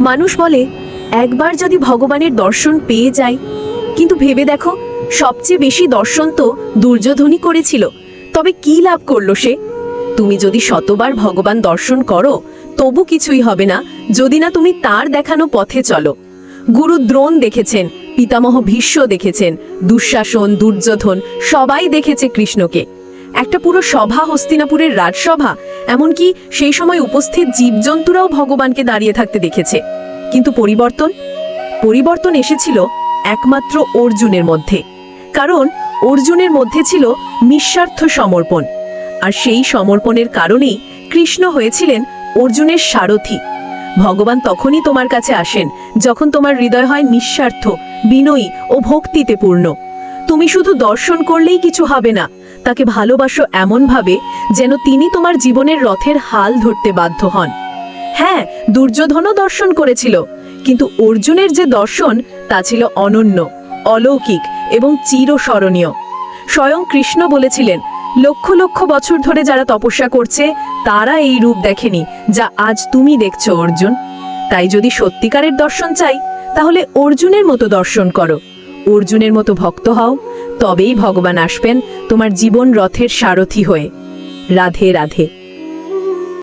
মানুষ বলে, একবার যদি ভগবানের দর্শন পেয়ে যায় কিন্তু ভেবে দেখো, সবচেয়ে বেশি দর্শন তো দুর্যোধনই করেছিল। তবে কি লাভ করল সে? তুমি যদি শতবার ভগবান দর্শন করো, তবু কিছুই হবে না, যদি না তুমি তার দেখানো পথে চলো। গুরু দ্রোণ দেখেছেন, পিতামহ ভীষ্ম দেখেছেন, দুঃশাসন, দুর্যোধন সবাই দেখেছে কৃষ্ণকে। একটা পুরো সভা হস্তিনাপুরের রাজসভা এমনকি সেই সময় উপস্থিত জীবজন্তুরাও ভগবানকে দাঁড়িয়ে থাকতে দেখেছে। কিন্তু পরিবর্তন? পরিবর্তন এসেছিল একমাত্র অর্জুনের মধ্যে। কারণ অর্জুনের মধ্যে ছিল নিঃস্বার্থ সমর্পণ। আর সেই সমর্পণের কারণেই কৃষ্ণ হয়েছিলেন অর্জুনের সারথি। ভগবান তখনই তোমার কাছে আসেন, যখন তোমার হৃদয় হয় নিঃস্বার্থ, বিনয়ী ও ভক্তিতে পূর্ণ। তুমি শুধু দর্শন করলেই কিছু হবে না তাকে ভালোবাসো এমনভাবে যেন তিনি তোমার জীবনের রথের হাল ধরতে বাধ্য হন। হ্যাঁ দুর্যোধনও দর্শন করেছিল, কিন্তু অর্জুনের যে দর্শন তা ছিল অনন্য, অলৌকিক এবং চিরস্মরণীয়। স্বয়ং কৃষ্ণ বলেছিলেন, লক্ষ লক্ষ বছর ধরে যারা তপস্যা করছে, তারা এই রূপ দেখেনি, যা আজ তুমি দেখছ, অর্জুন। তাই যদি সত্যিকারের দর্শন চাই, তাহলে অর্জুনের মতো দর্শন করো। অর্জুনের মতো ভক্ত হও তবেই ভগবান আসবেন তোমার জীবন রথের সারথি হয়ে। রাধে রাধে।